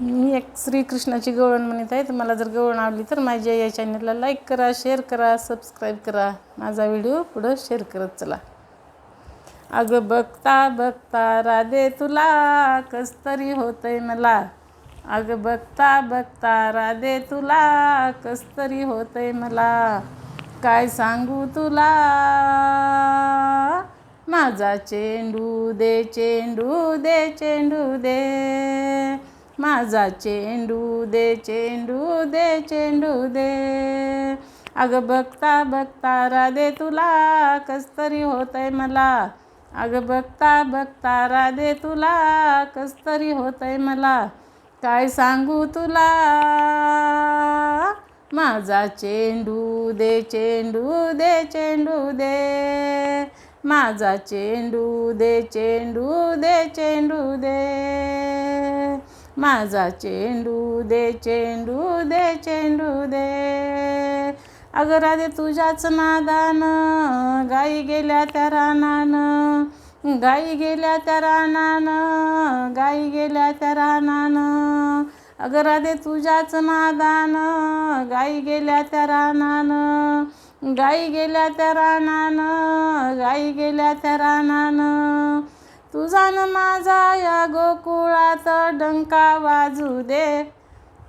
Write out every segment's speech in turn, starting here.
मी एक श्रीकृष्णाची गवळण म्हणत आहे तर मला जर गवळण आवडली तर माझ्या या चॅनलला लाईक करा शेअर करा सबस्क्राईब करा. माझा व्हिडिओ पुढं शेअर करत चला. अगं बघता बघता राधे तुला कस तरी होतंय मला. अगं बघता बघता राधे तुला कस तरी होतंय मला. काय सांगू तुला? माझा चेंडू दे चेंडू दे चेंडू दे. माझा चेंडू दे चेंडू दे चेंडू दे. अगं बघता बघता राधे तुला कस तरी होतंय मला. अगं बघता बघता राधे तुला कस तरी होतंय मला. काय सांगू तुला? माझा चेंडू दे चेंडू दे चेंडू दे. माझा चेंडू दे चेंडू दे चेंडू दे. माझा चेंडू दे चेंडू दे चेंडू दे. अगं राधे तुझ्याच नादान गाई गेल्या त्या रानानं. गाई गेल्या त्या रानानं गाई गेल्या त्या रानानं. अगं राधे तुझ्याच नादान गाई गेल्या त्या रानानं. गाई गेल्या त्या रानानं गाई गेल्या त्या रानानं. तुझा न माझा या गोकुळात डंका वाजू दे.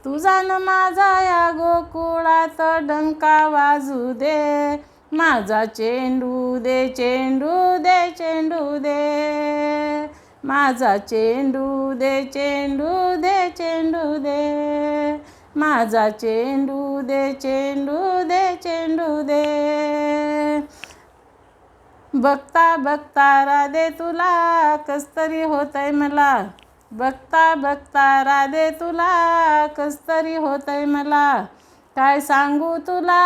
तुझा न माझा या गोकुळात डंका वाजू दे. माझा चेंडू दे चेंडू दे चेंडू दे. माझा चेंडू दे चेंडू दे चेंडू दे. माझा चेंडू दे चेंडू दे चेंडू दे. बघता बघता राधे तुला कस तरी होतंय मला. बघता बघता राधे तुला कस तरी होतंय मला. काय सांगू तुला?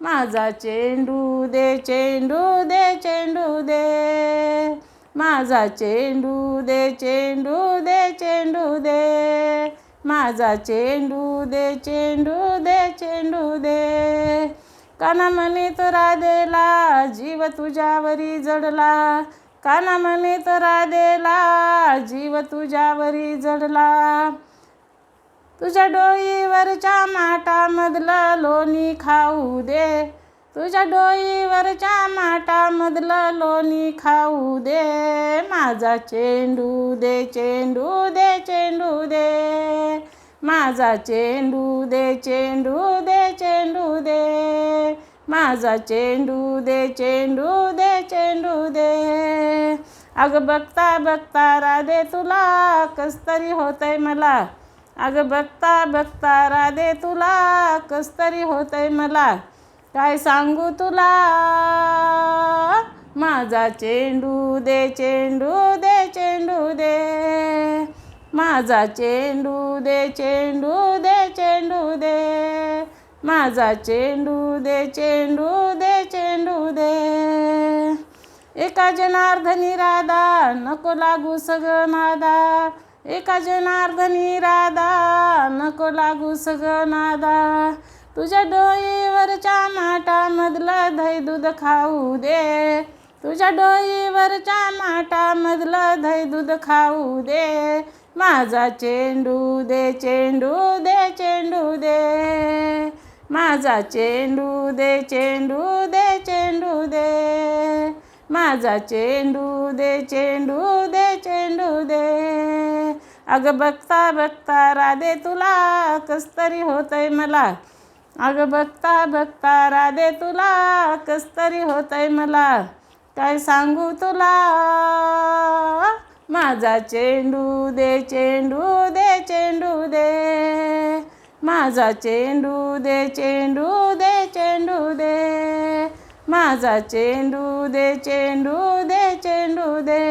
माझा चेंडू दे चेंडू दे चेंडू दे. माझा चेंडू दे चेंडू दे चेंडू दे. माझा चेंडू दे चेंडू दे चेंडू दे. काना म्हणित राधेला जीव तुझ्यावरी जडला. काना म्हणित राधेला जीव तुझ्यावरी जडला. तुझ्या डोईवरच्या माटामधलं लोणी खाऊ दे. तुझ्या डोईवरच्या माटामधलं लोणी खाऊ दे. माझा चेंडू दे चेंडू दे चेंडू दे. माझा चेंडू दे चेंडू दे. माझा चेंडू दे चेंडू दे चेंडू दे. अगं बघता बघता राधे तुला कस तरी होतंय मला. अगं बघता बघता राधे तुला कस तरी होतंय मला. काय सांगू तुला? माझा चेंडू दे चेंडू दे चेंडू दे. माझा चेंडू दे चेंडू दे चेंडू दे. माझा चेंडू दे चेंडू दे चेंडू दे. एका जनार्धनी राधा नको लागू सगळं नादा. एका जनार्धनी राधा नको लागू सगळं नादा. तुझ्या डोईवरच्या माठामधलं धै दूध खाऊ दे. तुझ्या डोईवरच्या माठामधलं धै दूध खाऊ दे. माझा चेंडू दे चेंडू दे चेंडू दे. माझा चेंडू दे चेंडू दे चेंडू दे. माझा चेंडू दे चेंडू दे चेंडू दे. अगं बघता बघता राधे तुला कस तरी होतंय मला. अगं बघता बघता राधे तुला कस तरी होतंय मला. काय सांगू तुला? माझा चेंडू दे चेंडू दे चेंडू दे. माझा चेंडू दे चेंडू दे चेंडू दे. माझा चेंडू दे चेंडू दे चेंडू दे.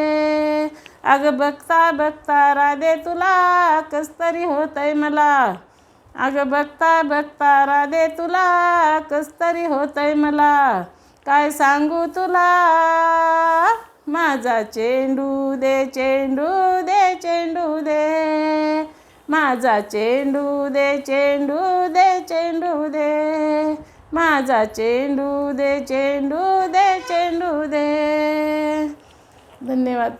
अगं बघता बघता राधे तुला कस तरी होतंय मला. अगं बघता बघता राधे तुला कस तरी होतंय मला. काय सांगू तुला? माझा चेंडू दे चेंडू दे चेंडू दे. माझा चेंडू दे चेंडू दे चेंडू दे. माझा चेंडू दे चेंडू दे चेंडू दे. धन्यवाद.